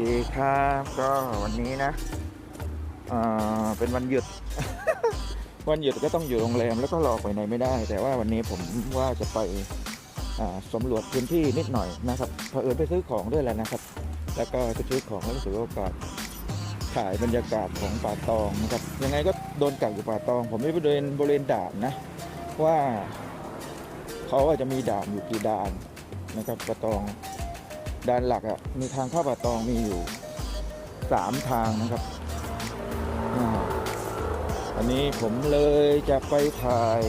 ดีครับก็วันนี้นะเอ่อเป็นวันหยุด วันหยุดก็ต้องอยู่โรงแรมแล้วก็รอไปไหนไม่ได้ แต่ว่าวันนี้ผมว่าจะไปสำรวจพื้นที่นิดหน่อยนะครับเผอิญไปซื้อของด้วยแหละนะครับ แล้วก็ไปซื้อของแล้วก็ถือโอกาสถ่ายบรรยากาศของป่าตองนะครับยังไงก็โดนกักอยู่ป่าตอง ผมไม่ไปบริเวณบริเวณด่านนะ ว่าเขาอาจจะมีด่านอยู่กี่ด่านนะครับป่าตอง ด่านหลักอะมีทางเข้าป่าตองมีอยู่สามทางนะครับอันนี้ผมเลยจะไปถ่าย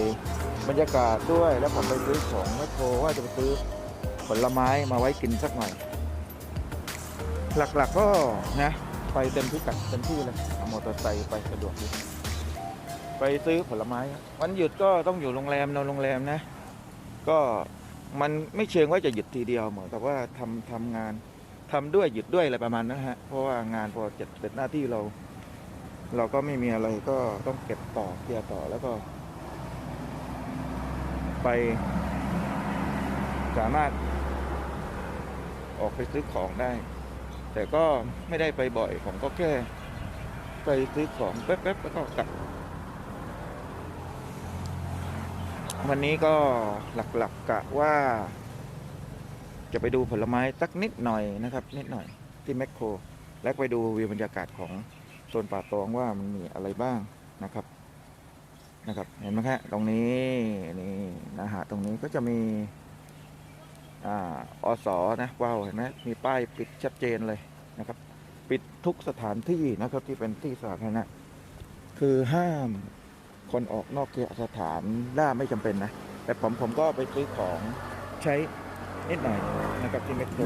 บรรยากาศด้วย แล้วผมไปซื้อของแมคโครว่าจะไปซื้อผลไม้มาไว้กินสักหน่อย หลักๆก็นะไปเต็มที่กัดเต็มที่เลยเอามอเตอร์ไซค์ไปสะดวกดีไปซื้อผลไม้วันหยุดก็ต้องอยู่โรงแรมนอนโรงแรมนะ ก็ มันไม่เชิงว่าจะหยุดทีเดียวเหมือนกับว่าทำทำงานทำด้วยหยุดด้วยอะไรประมาณนั้นฮะเพราะว่างานพอเสร็จเสร็จหน้าที่เรา เราก็ไม่มีอะไรก็ต้องเก็บต่อเคลียร์ต่อแล้วก็ ไป สามารถ ออกไปซื้อของได้ แต่ก็ไม่ได้ไปบ่อยผมก็แค่ ไปซื้อของแป๊บๆแล้วก็กลับ วันนี้ก็หลักๆกกะว่า จะไปดูผลไม้สักนิดหน่อยนะครับ นิดหน่อยที่แมคโคร และไปดูวิวบรรยากาศของโซนป่าตองว่ามันมีอะไรบ้างนะครับนะครับ เห็นไหมครับตรงนี้นี่นะฮะตรงนี้ก็จะมีอ่าอสนะว้าวเห็นไหมมีป้ายปิดชัดเจนเลยนะครับ ปิดทุกสถานที่นะครับที่เป็นที่สาธารณะคือห้าม คนออกนอกเคหสถานล่าไม่จำเป็นนะ แต่ผมผมก็ไปซื้อของใช้นิดหน่อยนะครับที่แมคโคร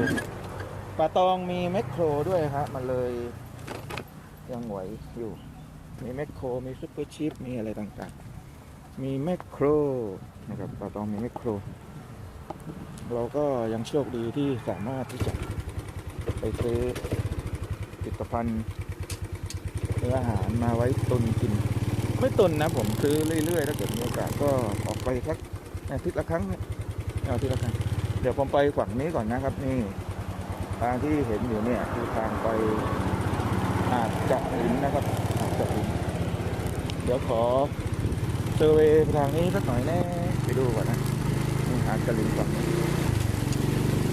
ป่าตองมีแมคโครด้วยฮะมันเลยยังไหวอยู่ มีแมคโครมีซุปเปอร์ชิปมีอะไรต่างๆ มีแมคโครนะครับป่าตองมีแมคโคร เราก็ยังโชคดีที่สามารถที่จะไปซื้อผลิตภัณฑ์หรืออาหารมาไว้ตุนกิน ไม่ตุนนะผมซื้อเรื่อยๆถ้าเกิดมีโอกาสก็ออกไปสักอาทิตย์ละครั้งเอาทิตย์ละครั้งเดี๋ยวผมไปฝั่งนี้ก่อนนะครับนี่ทางที่เห็นอยู่เนี่ยคือทางไปหาดจักรินนะครับหาดจักรินเดี๋ยวขอเซอร์เวย์ทางนี้สักหน่อยแน่ไปดูก่อนนะนี่หาดจักรินฝั่งนี้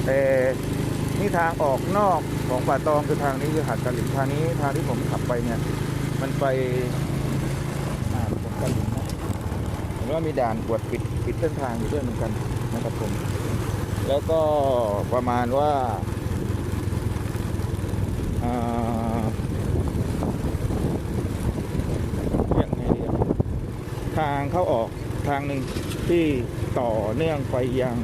แต่นี่ทางออกนอกของป่าตองคือทางนี้คือหาดจักรินทางนี้ทางที่ผมขับไปเนี่ย มันไป อ่าผมก็ลิงนะเห็น ว่ามีด่านกวดปิดปิดเส้นทางอยู่ด้วยเหมือนกันนะครับผม แล้วก็ประมาณว่าอย่างไงดีทางเข้าออกทางหนึ่งที่ต่อเนื่องไปยัง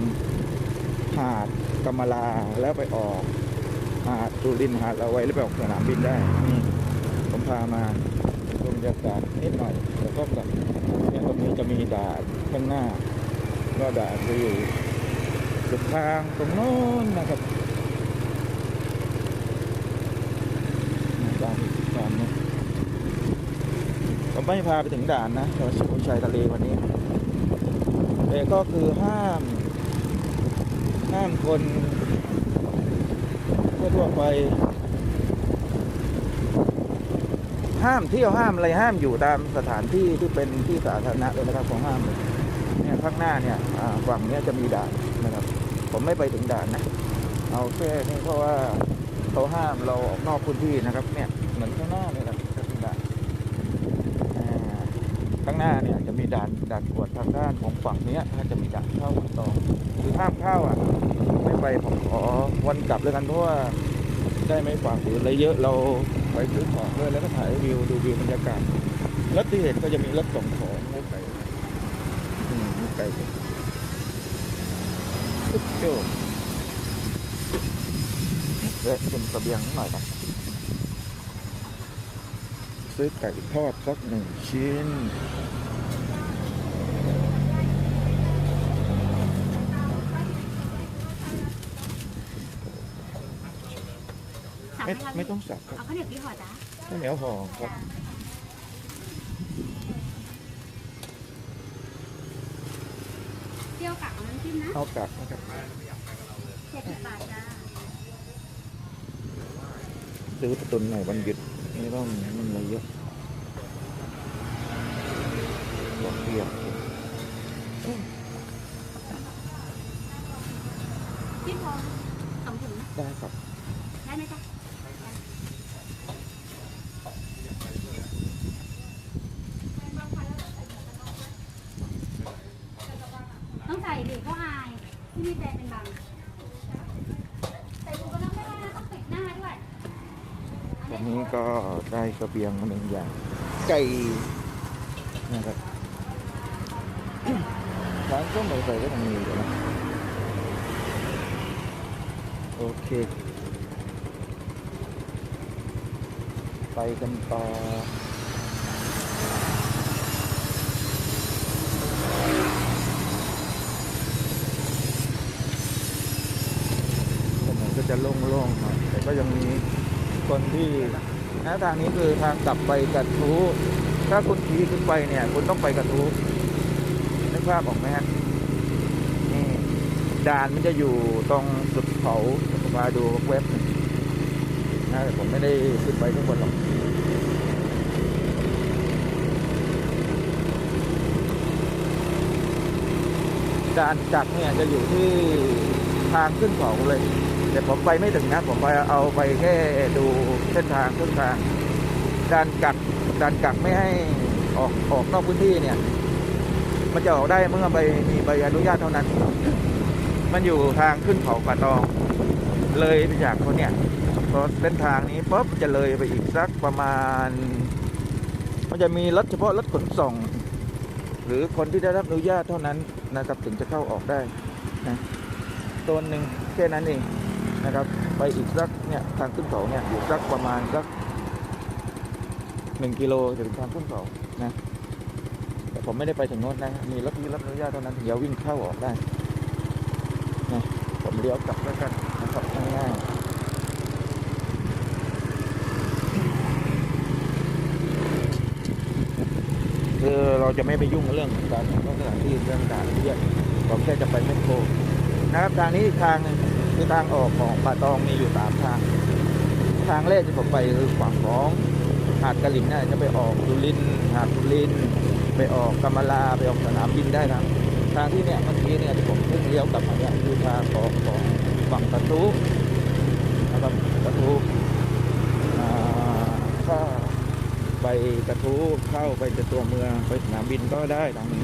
หาดกำมะลาแล้วไปออกหาดสุรินหาดละไว้แล้วไปออกสนามบินได้นี่ผมพามาดูบรรยากาศนิดหน่อยแล้วก็แบบ จะมีด่านข้างหน้า ก็ด่านจะอยู่สุดทางตรงโน้นนะครับด่านอีกด่านนะผมไม่พาไปถึงด่านนะเราสุขุมชัยทะเลวันนี้แต่ก็คือห้าม ห้ามคนทั่วๆไป ห้ามเที่ยวห้ามอะไรห้ามอยู่ตามสถานที่ที่เป็นที่สาธารณะเลยนะครับของห้ามเนี่ยข้างหน้าเนี่ยฝั่งเนี้ยจะมีด่านนะครับ ผมไม่ไปถึงด่านนะ เอาแค่นี้เพราะว่าเขาห้ามเราออกนอกพื้นที่นะครับเนี่ยเหมือนข้างหน้าเนี่ยแหละจะเป็นด่านข้างหน้าเนี่ยจะมีด่านด่านตรวจทางด้านของฝั่งเนี้ยถ้าจะมีด่านเข้าฝั่งตองคือห้ามเข้าอะไม่ไปผมขอวันกลับเลยกันเพราะว่าได้ไม่ฝากหรืออะไรเยอะเรา ไปซื้อของด้วยแล้วก็ถ่ายวิวดูวิวบรรยากาศรถที่เห็นก็จะมีรถส่งของรถไก่อืมมีไก่ตุ๊กโจ้และเป็นเบียงหน่อยนะซื้อไก่ทอดสักหนึ่งชิ้น ไม่ให้เราไม่ต้องสับครับเอาข้าวเหนียวกี่ห่อจ๊ะข้าวเหนียวห่อครับเปรี้ยวกักเอาน้ำจิ้มนะเอากลับนะครับเจ็ดสิบบาทจ้าซื้อไปตุนหน่อยวันหยุดไม่ต้องมันอะไรเยอะดอกเบี้ยพี่พอสองถุงนะได้ครับ ได้ไหมจ๊ะต้องใส่ดิเขาอาย ที่นี่แต่เป็นบางใส่ถุงก็ต้องไม่ได้นะต้องปิดหน้าด้วยตอนนี้ก็ได้เสบียงมาหนึ่งอย่างไก่นะครับร้านก็ไม่ใส่ก็ต้องมีอยู่นะโอเค ไปกันต่อถนน ก็จะโล่งๆหน่อยแต่ก็ยังมีคนที่นะทางนี้คือทางกลับไปกระทู้ถ้าคุณขี่ขึ้นไปเนี่ย คุณต้องไปกระทู้นึกภาพออกไหมฮะนี่ด่านมันจะอยู่ตรงสุดเขาผมมาดูเว็บนะผมไม่ได้ขึ้นไปทุกคนหรอกด่านจักเนี่ยจะอยู่ที่ทางขึ้นเขาเลย แต่ผมไปไม่ถึงนะ ผมไปเอาไปแค่ดูเส้นทางเส้นทางด่านกักด่านกักไม่ให้ออกออกนอกพื้นที่เนี่ย มันจะออกได้เมื่อใบมีใบอนุญาตเท่านั้น มันอยู่ทางขึ้นเขาป่าตอง เลยไปจากคนเนี่ยพอเส้นทางนี้ปุ๊บจะเลยไปอีกสักประมาณ มันจะมีรถเฉพาะรถขนส่ง หรือคนที่ได้รับอนุญาตเท่านั้นนะครับถึงจะเข้าออกได้นะตัวหนึ่งแค่นั้นเอง นะครับ ไปอีกสักเนี่ยทางขึ้นเขาเนี่ยอยู่สักประมาณสักหนึ่งกิโลจะถึงทางขึ้นเขานะแต่ผมไม่ได้ไปถึงโน้นนะมีรถที่รับอนุญาตเท่านั้นถึงจะวิ่งเข้าออกได้นะผมเลี้ยวกลับแล้วกันนะครับง่ายๆคือเราจะไม่ไปยุ่งกับเรื่องการสถานที่เรื่องการเรียกเราแค่จะไปแมคโครนะครับทางนี้อีกทางหนึง คือทางออกของป่าตองมีอยู่สามทาง ทางแรกที่ผมไปคือฝั่งของหาดกะหลินน่ะจะไปออกสุรินหาดสุริน ไปออกกำมะลาไปออกสนามบินได้ทางทางที่เนี่ยเมื่อกี้เนี่ยที่ผมเพิ่งเลี้ยวกลับมาเนี่ยคือทางของของฝั่งกระทู้นะครับกระทู้อ่าถ้าไปกระทู้เข้าไปจะตัวเมืองไปสนามบินก็ได้ทางนี้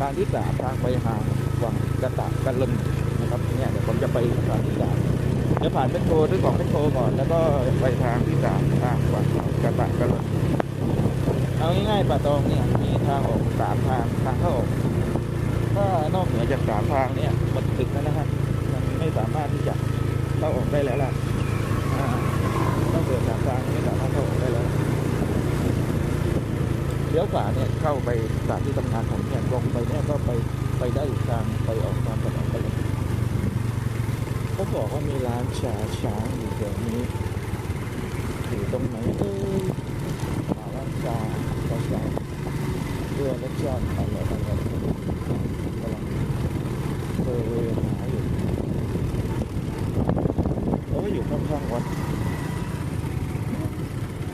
ทางที่สามทางไปหาฝั่งกระตะกันลมนะ ครับเนี่ยเดี๋ยวผมจะไปทางที่สามเดี๋ยวผ่านเมโทรด้วยของเมโทรก่อนแล้วก็ไปทางที่สามทางฝั่งกระตะกันลมเอาง่ายๆป่าตองเนี่ยมีทางออกสามทางทางเข้าออกถ้านอกเหนือจากสามทางเนี่ยมันถึงแล้วนะฮะมันไม่สามารถที่จะเข้าออกได้แล้วล่ะอ่านอกเหนือสามทางไม่สามารถเข้าออกได้แล้วเลี้ยวขวาเนี่ยเข้าไปสถานที่ทำงานผมเนี่ยตรงไปเนี่ยก็ไปไปได้อีกทางไปออกตามถนนไปเลย เขาบอกว่ามีร้านชาช้างอยู่แถวนี้อยู่ตรงไหนเอ้ยหาร้านชาชาช้างเพื่อรสชาติอร่อยอร่อยกำลังเคยหาอยู่แล้วก็อยู่ข้างๆวัด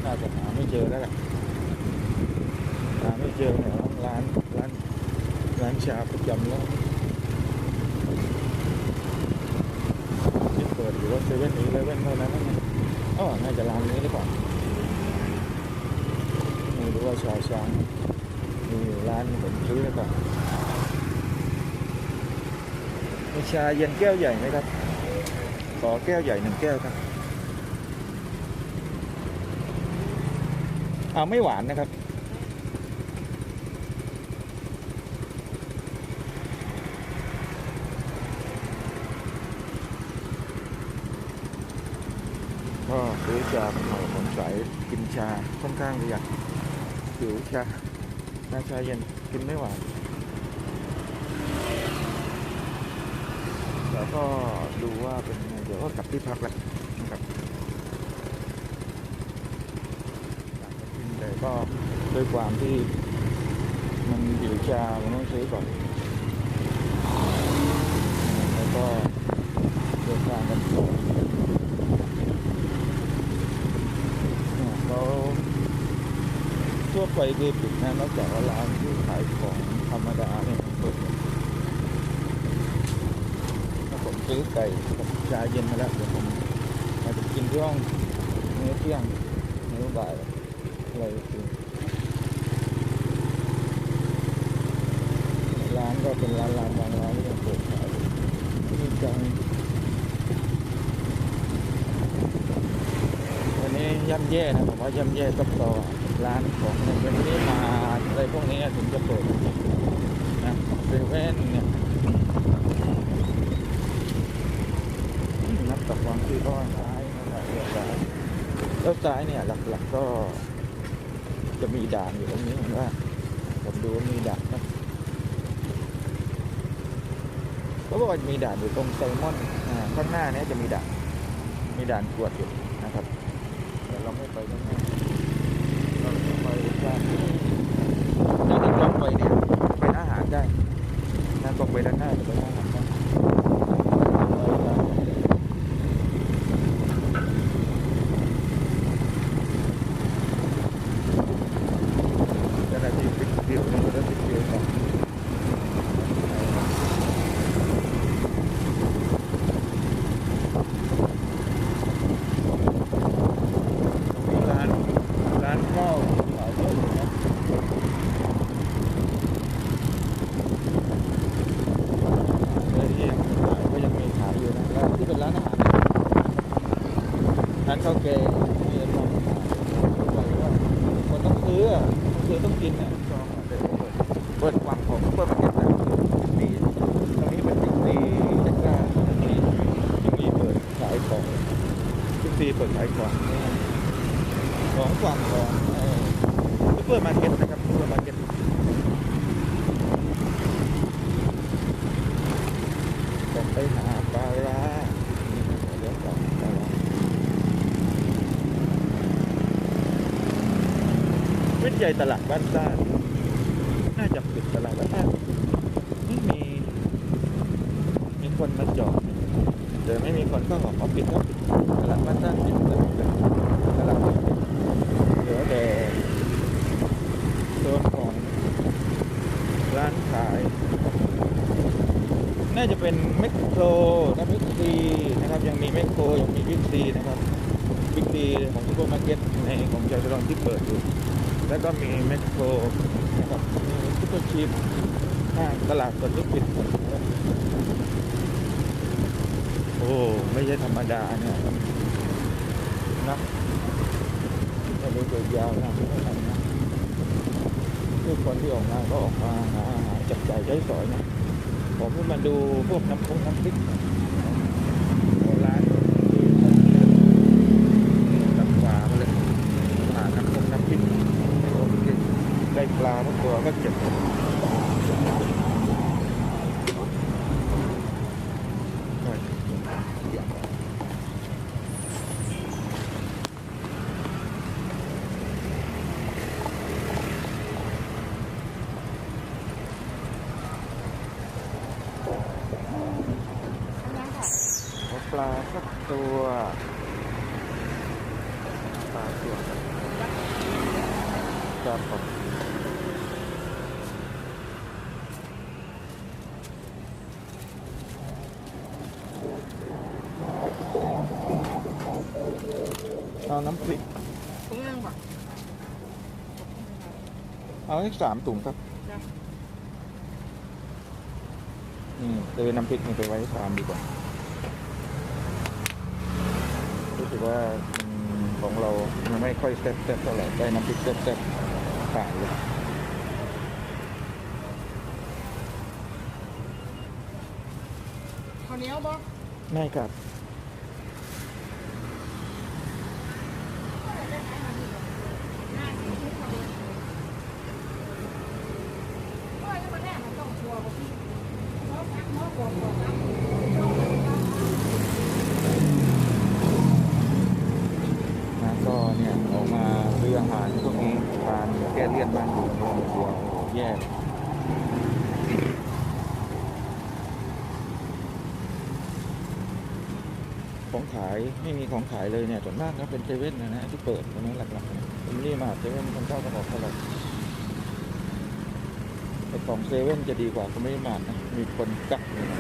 น่าจะหาไม่เจอแล้วแหละ หาไม่เจอเนี่ยร้านร้านร้านชาประจำแล้วที่ เปิดอยู่ว่าเซเว่นอีเลเว่นเท่านั้นนะเนี่ยอ๋อน่าจะร้านนี้หรือเปล่าไม่รู้ว่าชาช้างมีร้านผมซื้อแล้วก่อนมีชาเย็นแก้วใหญ่ไหมครับ ขอแก้วใหญ่หนึ่งแก้วครับเอาไม่หวานนะครับ ก็ซื้อชาผมเอาผมสายกินชาค่อนข้างจะอยากหิวชาน้าชาเย็นกินไม่หวานแล้วก็ดูว่าเป็นไงเดี๋ยวก็กลับที่พักแล้วนะครับอยากจะกินแต่ก็ด้วยความที่มันหิวชามันต้องซื้อก่อนแล้วก็เดินทางกันต่อ ไฟคือปิดนะนอกจากว่าร้านที่ขายของธรรมดาเนี่ยเปิดถ้าผมซื้อไก่กับชาเย็นมาแล้วเดี๋ยวผมอาจะกินที่ห้องมื้อเที่ยงมื้อบ่ายอะไรก็คือร้านก็เป็นร้านร้านบางร้านที่ยังเปิดขายอยู่จังวันนี้ย่ำแย่นะผมว่าย่ำแย่ต้องรอ ร้านของในวันนี้มาอะไรพวกนี้ถึงจะเปิดนะเซเว่นเนี่ยนับจากความที่ก็ซ้ายนะครับเลี้ยวซ้ายแล้วซ้ายเนี่ยหลักๆก็จะมีด่านอยู่ตรงนี้ผมว่าผมดูมีด่านนะก็บอกว่ามีด่านอยู่ตรงไซมอนข้างหน้าเนี้จะมีด่านมีด่านตรวจอยู่นะครับแต่เราไม่ไปข้างหน้า ไปด้านนี้ด้านที่ตรงไปเนี่ยไปร้านอาหารได้นะตรงไปด้านหน้าจะไปร้านอาหารได้ เจ้าหน้าที่ฟิกฟิวนี่ก็ฟิกฟิวครับมีร้านร้านข้าวขายเยอะอยู่นะเลยที่ยังขายก็ยังมีขายอยู่นะร้านที่เป็นร้านอาหารร้าน ข้าวแกงมีร้านอาหารว่าคนต้องซื้ออะต้องซื้อต้องกินอะจองอะเดี๋ยวเปิดวางของเปิดมาเก็ตแล้วดีตรงนี้เป็นบิ๊กซีจักร้าตรงนี้ยังมีเปิดขายของบิ๊กซีเปิดขายของของฝั่งของซูเปอร์มาร์เก็ตนะครับซูเปอร์มาร์เก็ตต้องไปหาปลาร้านี่เดี๋ยวก่อนปลาร้า วิทยตลาดบ้านซ่านน่าจะปิดตลาดบ้านซ่านไม่มี มีคนมาจอดแต่ไม่มีคนเข้าออกเอาปิดก็ปิดตลาดบ้านซ่านปิดเลยตลาดก็ปิดเหลือแต่โซนของร้านขาย น่าจะเป็นแมคโครนะบิ๊กซีนะครับ ยังมีแมคโครยังมีบิ๊กซีนะครับบิ๊กซีของซูเปอร์มาร์เก็ตในของจตุรงค์ที่เปิดอยู่ แล้วก็มีแมคโครนะครับมีซุปเปอร์ชีพห้างตลาดสดที่ปิดโอ้ไม่ใช่ธรรมดาเนี่ยนะจะดูตัวยาวนะไม่ใช่นะทุกคนที่ออกมาก็ออกมาหาจับจ่ายใช้สอยนะผมมาดูพวกน้ำพงน้ำพริกของร้านตักปลามาเลยหาน้ำพงน้ำพริกโอเคได้ปลาทุกตัวก็เก็บโอ้ยเดี๋ยวเอาปลาสักตัวปลาตัวครับผม เอาน้ำพริกถุงนึงป่ะเอาอีกสามถุงครับจ้ะนี่เตยน้ำพริกนี่ไปไว้ทานดีกว่ารู้สึกว่าอืมของเรายังไม่ค่อยแซ่บๆเท่าไหร่ได้น้ำพริกแซ่บๆผ่านเลยข้าวเหนียวบ่ไม่ครับ นะก็เนี่ยออกมาซื้ออาหารพวกนี้ทานแก้เลี่ยนบ้านอยู่โรงเดียวโอ้โหแย่เลยผม ของขายไม่มีของขายเลยเนี่ยส่วนมากก็เป็นเซเว่นนะฮะที่เปิดตรงนี้หลักๆผมรีมาเซเว่นคนเข้าก็บอกตลอดไหร่แต่ของเซเว่นจะดีกว่าก็ไม่มานะมีคนกักอยู่นะ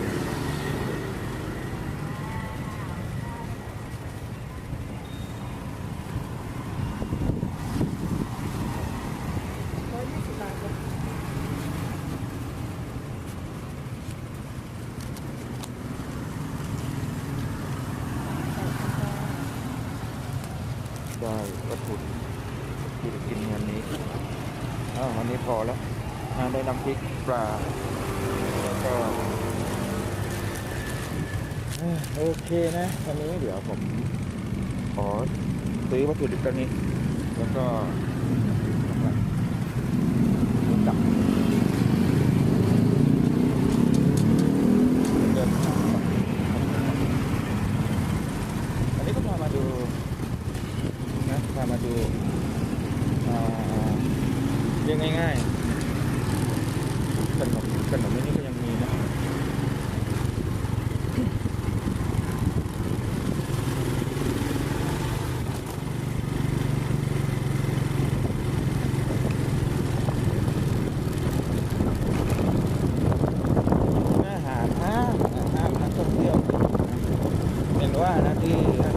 ได้วัตถุดิบที่จะกินวันนี้อ้าววันนี้พอแล้วอ่าได้น้ำพริกปลาแล้วก็เอ้ย โอเคนะวันนี้เดี๋ยวผมขอซื้อวัตถุดิบตัวนี้ แล้วก็จับเดินทางต่ออันนี้ก็พามาดู นะพามาดูอ่าเรื่องง่ายๆขนมขนมอันนี้ก็ยังมีนะอาหารห้ามอาหารนักท่องเที่ยวเห็นว่านะที่จะ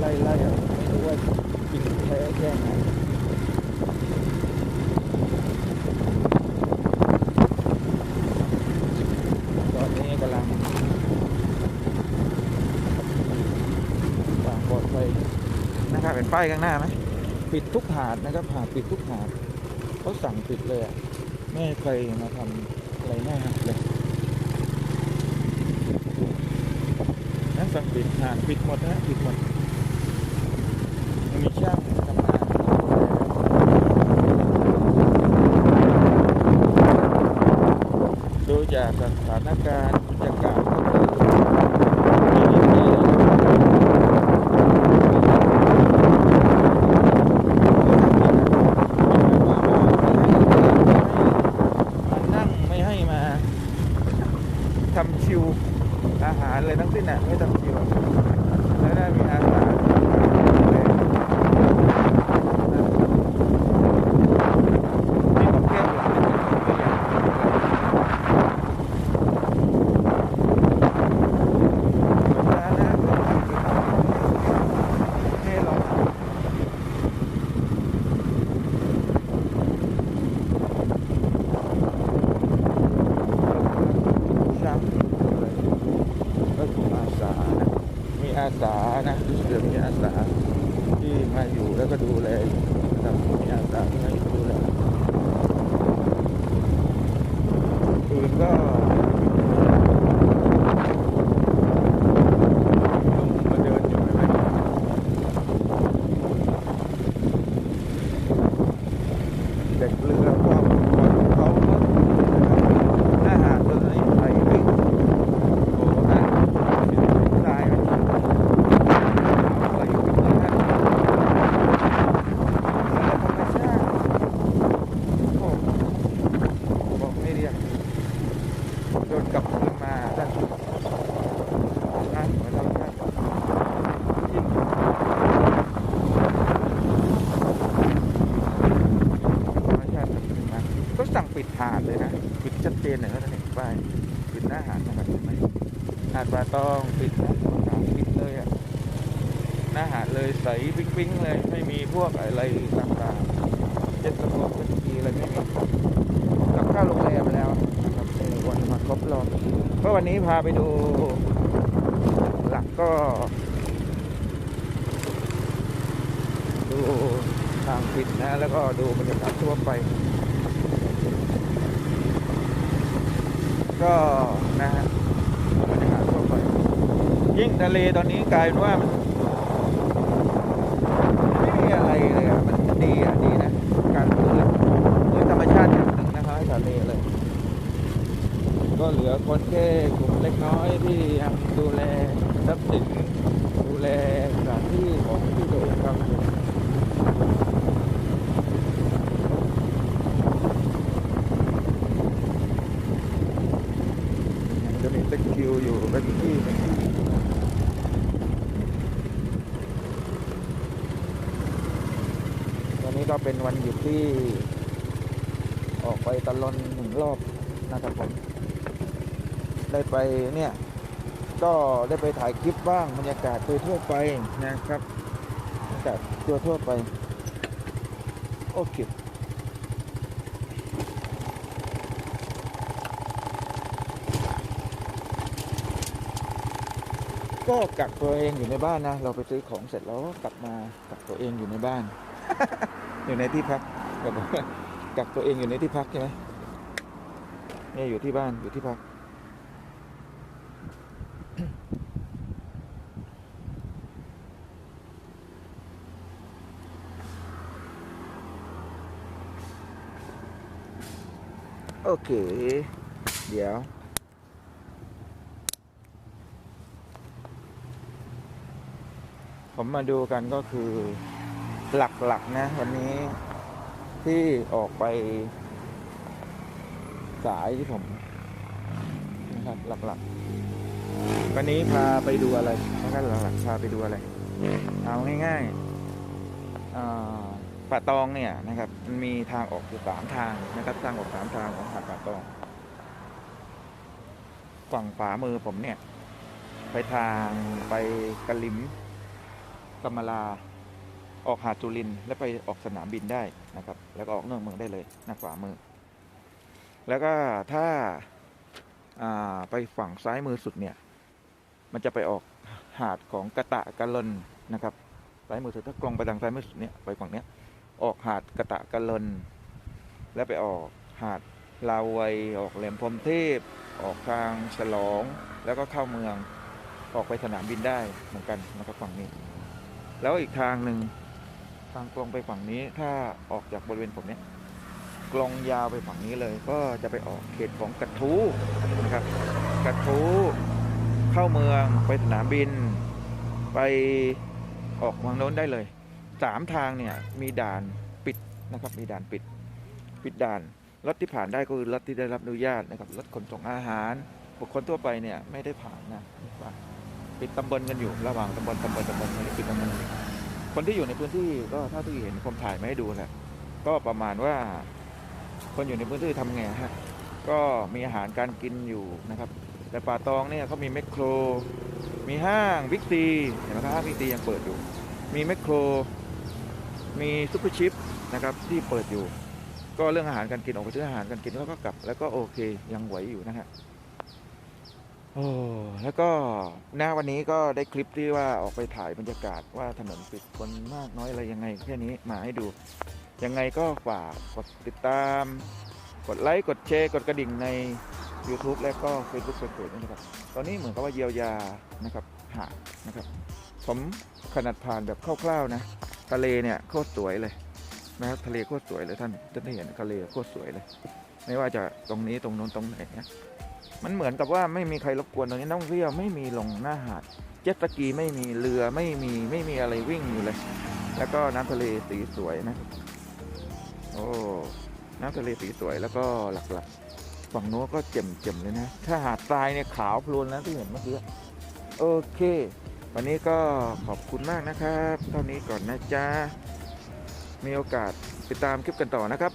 ไล่ไล่ๆอะไม่รู้ว่าจริงแท้แค่ไหน ตอนนี้กำลังวางบอดไฟนะครับเป้ายข้างหน้าไหมปิดทุกหาดนะครับหาดปิดทุกหาดเขาสั่งปิดเลยไม่ใครมาทำอะไรหน้าหาดเลยนะสั่งปิดหาดปิดหมดนะปิดหมดมีช่างทำงานดูจากสถานการณ์บรรยากาศก็คือมีนิดเดียวมานั่งไม่ให้มาทำชิวอาหารเลยทั้งสิ้นน่ะไม่ทำชิวแล้วได้มีอาสานี่ผมเทียบหลังตัวอย่าง มี อาสานะเดี๋ยวมีอาสาที่มาอยู่แล้วก็ดูแลนะครับมีอาสาที่มาอยู่ดูแลอื่นก็มาเดินอยู่ไหมเด็กเรือก็เขาก็หน้าหาดเลยใส่วิ่งโอ้นั่นตายไหมไปอยู่ที่นั่นแล้วธรรมชาติโอ้บอกไม่เรียก โดนกลับคืนมาท่านนะเหมือนธรรมชาติจริงธรรมชาติมันเป็นะก็สั่งปิดหาดเลยนะปิดชัดเจนเลยนะท่านเห็นป้ายปิดหน้าหาดนะครับเห็นไหมหาดปลาตองปิดนะหาดปิดเลยอะหน้าหาดเลยใส่ปิ๊งๆเลยไม่มีพวกอะไราไปดู หลักก็ ดูทางปิดนะ แล้วก็ดูบรรยากาศทั่วไป ก็นะฮะบรรยากาศทั่วไป ยิ่งทะเลตอนนี้กลายเป็นว่ามันไม่มีอะไรเลยอะ มันดีอะดี ก็เหลือคนแค่กลุ่มเล็กน้อยที่ยังดูแลทรัพย์สินดูแลสถานที่ของที่ตัวเองทำอยู่จะมีตะคิวอยู่เป็นที่หอนนี้ก็เป็นวันหยุดที่ออกไปตะลอนหนึ่งรอบนะครับผม ได้ไปเนี่ยก็ได้ไปถ่ายคลิปบ้างบรรยากาศโดยทั่วไปนะครับบรรยากาศตัวทั่วไปโอเคก็กักตัวเองอยู่ในบ้านนะ เราไปซื้อของเสร็จแล้วก็กลับมากักตัวเองอยู่ในบ้าน อยู่ในที่พักกักตัวเองอยู่ในที่พักใช่ไหมเนี่ยอยู่ที่บ้านอยู่ที่พัก โอเค เดี๋ยว ผมมาดูกันก็คือหลักๆนะ วันนี้ที่ออกไป สายที่ผมนะครับหลักๆ วันนี้พาไปดูอะไรนะครับหลักๆพาไปดูอะไร เอาง่ายๆอ่า ป่าตองเนี่ยนะครับมันมีทางออกอยู่สามทางนะครับทางออกสามทางของหาดป่าตอง ฝั่งขวามือผมเนี่ย ไปทางไปกะลิมกำมลาออกหาดจุลินแล้วไปออกสนามบินได้นะครับ แล้วก็ออกนอกเมืองได้เลยหน้าขวามือ แล้วก็ถ้าาไปฝั่งซ้ายมือสุดเนี่ย มันจะไปออกหาดของกะตะกะลนนะครับซ้ายมือสุดถ้ากลองไปทางซ้ายมือสุดเนี่ยไปฝั่งเนี้ย ออกหาดกะตะกะลน แล้วไปออกหาดลาวัยออกแหลมพรมเทพ ออกทางฉลอง แล้วก็เข้าเมืองออกไปสนามบินได้เหมือนกันนะครับฝั่งนี้ แล้วอีกทางหนึ่งทางกลงไปฝั่งนี้ถ้าออกจากบริเวณผมเนี้ยกลองยาวไปฝั่งนี้เลย ก็จะไปออกเขตของกระทู้นะครับ กระทู้เข้าเมืองไปสนามบิน ไปออกเมืองโน้นได้เลย สามทางเนี่ยมีด่านปิดนะครับมีด่านปิดปิดด่านรถที่ผ่านได้ก็คือรถที่ได้รับอนุญาตนะครับรถขนส่งอาหาร บุคคลทั่วไปเนี่ยไม่ได้ผ่านนะปิดตำบลกันอยู่ระหว่างตำบลตำบลตำบลปิดตำบลคนที่อยู่ในพื้นที่ก็เท่าที่เห็นผมถ่ายมาให้ดูแหละก็ประมาณว่า คนอยู่ในพื้นที่ทำไงฮะก็มีอาหารการกินอยู่นะครับแต่ป่าตองเนี่ยเขามีแมคโคร มีห้างบิ๊กซีเห็นไหมครับห้างบิ๊กซียังเปิดอยู่ มีแมคโคร มีซุปเปอร์ชิปนะครับที่เปิดอยู่ ก็เรื่องอาหารการกินออกไปซื้ออาหารการกินแล้วก็กลับ แล้วก็โอเคยังไหวอยู่นะฮะโอ้แล้วก็หน้าวันนี้ก็ได้คลิปที่ว่าออกไปถ่ายบรรยากาศว่าถนนปิดคนมากน้อยอะไรยังไงแค่นี้มาให้ดู ยังไงก็ฝากกดติดตาม กดไลค์กดแชร์กดกระดิ่งใน YouTube และก็ Facebook เปิดด้วนะครับ ตอนนี้เหมือนกับว่าเยียวยานะครับหานะครับ ผมขนาดผ่านแบบคร่าวๆนะ ทะเลเนี่ยโคตรสวยเลยนะครับทะเลโคตรสวยเลยท่านท่านได้เห็นทะเลโคตรสวยเลย ไม่ว่าจะตรงนี้ตรงโน้นตรงไหนเนี่ยมันเหมือนกับว่าไม่มีใครรบกวนตรงนี้นักท่องเที่ยวไม่มีลงหน้าหาด เจ็ตสกีไม่มีเรือไม่มีไม่มีอะไรวิ่งอยู่เลย แล้วก็น้ำทะเลสีสวยนะโอ้น้ำทะเลสีสวยแล้วก็หลักๆฝั่งโน้นก็เจ็มเจมๆเลยนะ ถ้าหาดทรายเนี่ยขาวโพลนแล้วที่เห็นเมื่อกี้โอเค วันนี้ก็ขอบคุณมากนะครับ เท่านี้ก่อนนะจ๊ะ มีโอกาสติดตามคลิปกันต่อนะครับ